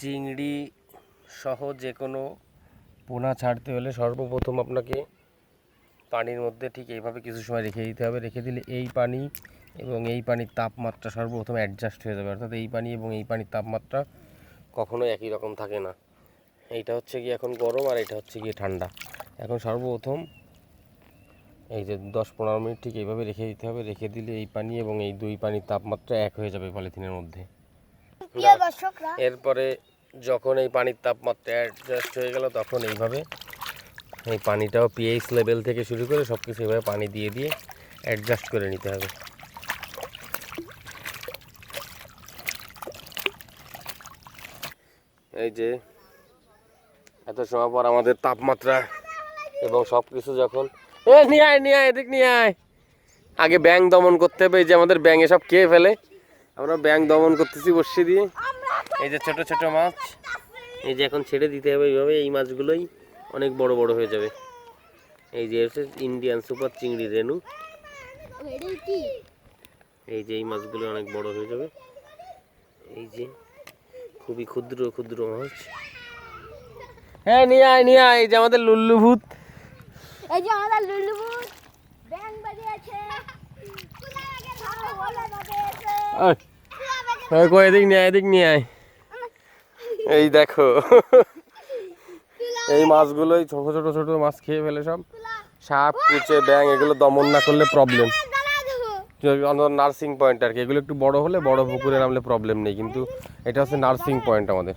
চিংড়ি সহ যে কোনো পোনা ছাড়তে হলে সর্বপ্রথম আপনাকে পানির মধ্যে ঠিক এইভাবে কিছু সময় রেখে দিতে হবে। রেখে দিলে এই পানি এবং এই পানির তাপমাত্রা সর্বপ্রথম অ্যাডজাস্ট হয়ে যাবে। অর্থাৎ এই পানি এবং এই পানির তাপমাত্রা কখনো একই রকম থাকে না। এইটা হচ্ছে কি এখন গরম আর এটা হচ্ছে গিয়ে ঠান্ডা। এখন সর্বপ্রথম এই যে দশ পনেরো মিনিট ঠিক এইভাবে রেখে দিতে হবে। রেখে দিলে এই পানি এবং এই দুই পানির তাপমাত্রা এক হয়ে যাবে পলিথিনের মধ্যে। এরপরে যখন এই পানির তাপমাত্রা অ্যাডজাস্ট হয়ে গেল, তখন এইভাবে এই পানিটাও পিএইচ লেভেল থেকে শুরু করে সব কিছু এভাবে পানি দিয়ে দিয়ে অ্যাডজাস্ট করে নিতে হবে। এই যে এত সময় পর আমাদের তাপমাত্রা এবং সব কিছু যখন এ, নিয়ে আয় নিয়ে আয়, এদিক নিয়ে আয়। আগে ব্যাং দমন করতে হবে, এই যে আমাদের ব্যাঙে সব খেয়ে ফেলে। আমরা ব্যাং দমন করতেছি বসিয়ে দিয়ে। এই যে ছোট ছোট মাছ এই যে এখন ছেড়ে দিতে হবে এইভাবে এই মাছগুলোই অনেক বড় বড় হয়ে যাবে। এই যে হচ্ছে ইন্ডিয়ান সুপার চিংড়ি রেনু এই যে এই মাছগুলো অনেক বড় হয়ে যাবে। এই যে খুবই ক্ষুদ্র ক্ষুদ্র মাছ। হ্যাঁ নিয়ে আয় নিয়ে আয় এই যে আমাদের লুল্লু ভূত। এই যে আমাদের ব্যাং বাজিয়েছে। আয়, আয়, কই এদিক নিয়ে এদিক নিয়ে আয়। এই দেখো। এই মাছগুলোই ছোট ছোট ছোট মাছ খেয়ে ফেলে সব। সাপ, কুচে ব্যাং এগুলো দমন না করলে প্রবলেম নার্সিং পয়েন্ট আর কি। এগুলো একটু বড় হলে বড় পুকুরে নামলে প্রবলেম নেই। কিন্তু এটা হচ্ছে নার্সিং পয়েন্ট আমাদের।